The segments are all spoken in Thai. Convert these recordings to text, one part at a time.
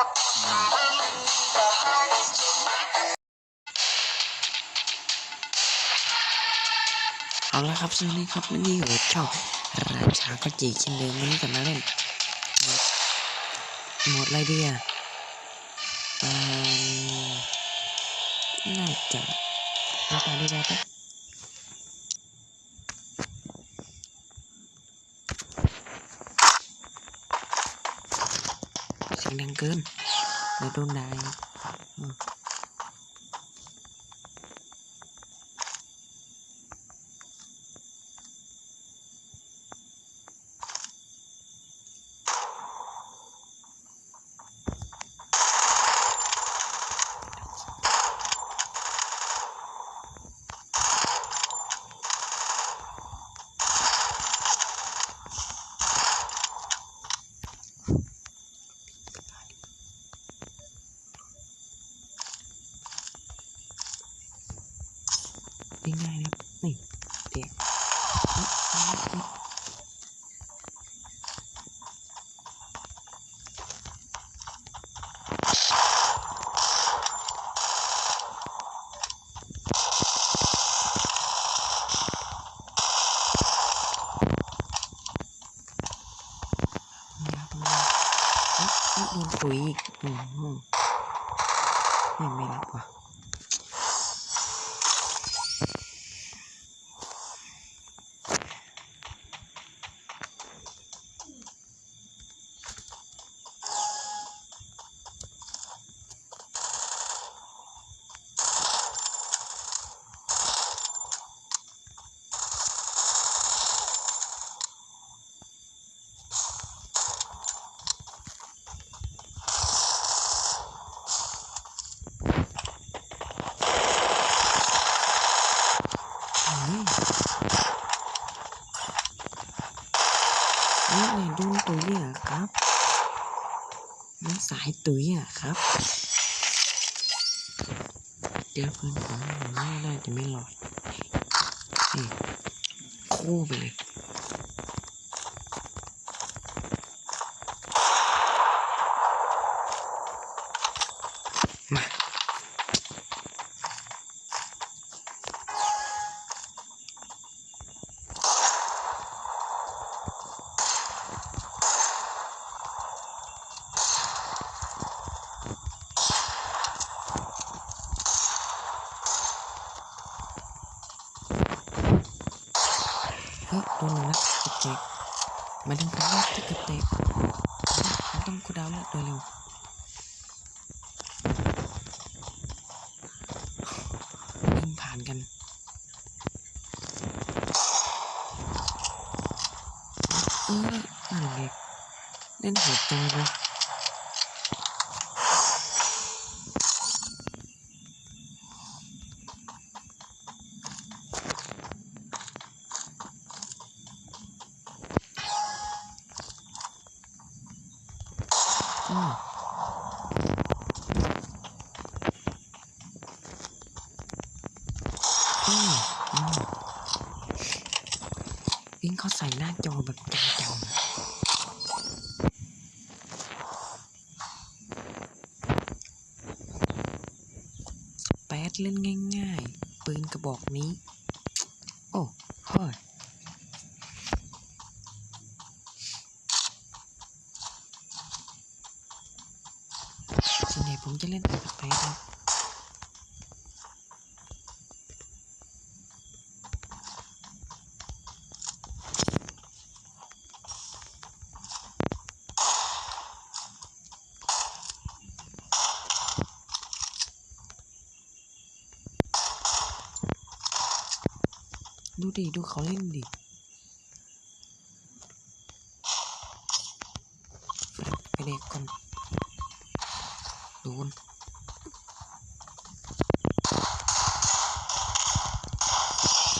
เอาละครับสวัสดีครับวันนี้อยู่กับช่องราชาก็จีเช่นเดิมวันนี้จะมาเล่นหมดอะไรเดีอะเอ่อน่าจะเอาไปได้ไหม แรงเกินแล้วโดนด่าอีกอืม ง่ายๆนะครับนี่เด็ก ตรงนี้โดนปุ๋ยอีกอืมไม่ไม่รับว่ะ อืม นี่ไงโดนตุ๋ยอะครับมันสายตุ๋ยอะครับเดี๋ยวเพื่อนผมไม่น่าจะไม่หลอดนี่คู่ไปเลย เฮ้ยโดนหนึ่งนัดกระเตกมาดึงกันว่าที่กระเตกมันต้องกูดาวล้วโดยเร็วดึงผ่านกันเออนั่นไงเล่นโหดจังเลย วิ่งเขาใส่หน้าจอแบบจังๆแปดเล่นง่าย ๆ ปืนกระบอกนี้ โอ้เฮ้ย ส่วนใหญ่ ผมจะเล่นแต่สเปซครับดูดิ ดูเขาเล่นดิไปเด็กก่อนโด น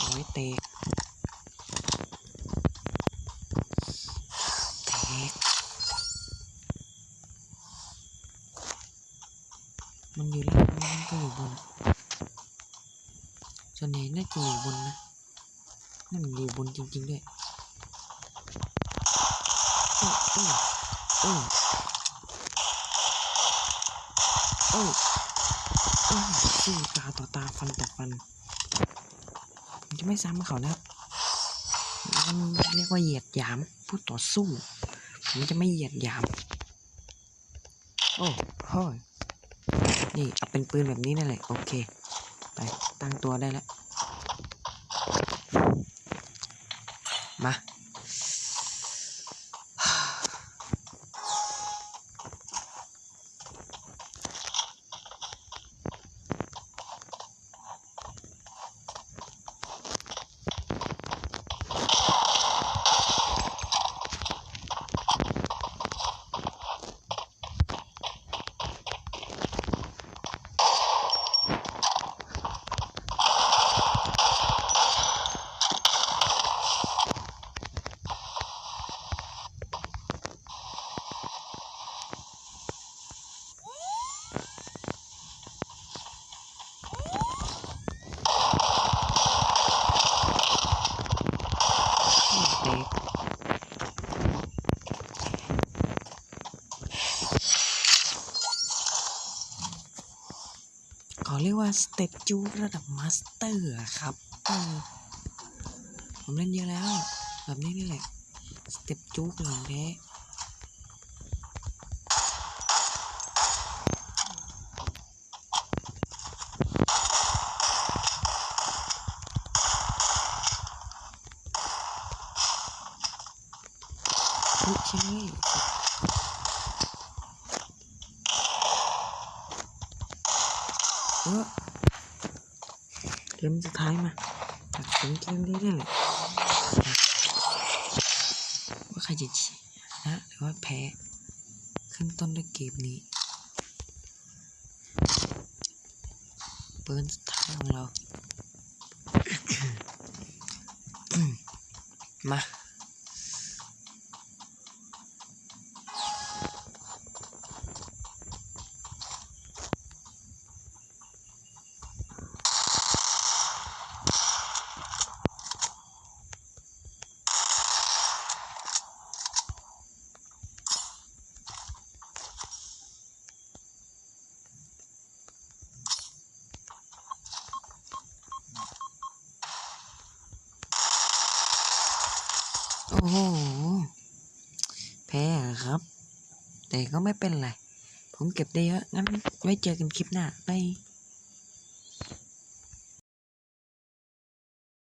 โอ้ยเตกเตกมันอยู่ล่างมันก็อยู่บนส่วนใหญ่น่าจะอยู่บนนะนั่นอยู่บนจริงๆด้วยเออเออเออ โอ้โอ้สู้ตาต่อตาฟันต่อฟันมันจะไม่ซ้ำเขานะครับมันเรียกว่าเหยียดหยามผู้ต่อสู้ผมจะไม่เหยียดหยาม โอ้โห้ยนี่เอาเป็นปืนแบบนี้นั่นแหละโอเค ไปตั้งตัวได้แล้ว มา สเต็ปจูระดับมาสเตอร์ครับเออผมเล่นเยอะแล้ว แบบนี้นี่แหละ สเต็ปจูกหลังแท้อุ๊ยใช่เลยเออเกมสุดท้ายมาตัดสินเกมนี้ได้เลยว่าใครจะชนะหรือว่าแพ้ขึ้นต้นด้วยเกมนี้ปืนสุดท้ายของเรา มา โอ้โห แพ้ครับ แต่ก็ไม่เป็นไร ผมเก็บได้เยอะ งั้นไว้เจอกันคลิปหน้า ไป